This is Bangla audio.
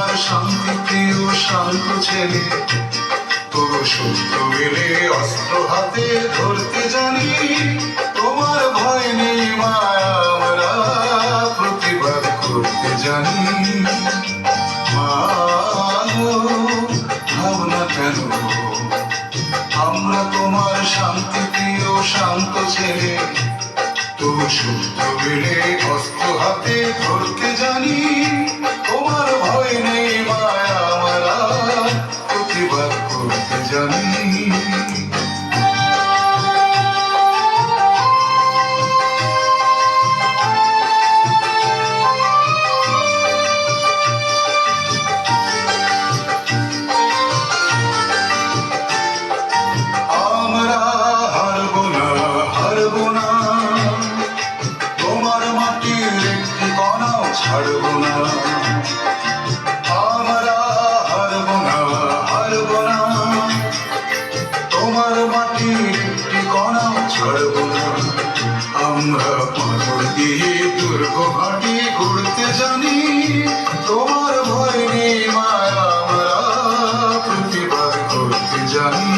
আমার শান্তিতে ও শান্ত ছেলে। তোর সত্য মেলে অস্ত্র হাতে ধরতে জানি, তোমার ভয় নেই প্রতিবাদ করতে জানি। ভাবনা কেন? আমরা তোমার শান্তিতে ও শান্ত ছেলে। তোর সুস্থ বেড়ে অস্ত্র হাতে ধরতে ছাড়ব না। তোমার মাটির ঠিকানা ছাড়ব আমরা পাথর দুর্গ ঘাটে ঘুরতে জানি। তোমার ভয় নেই মায়া প্রতিবার করতে জানি।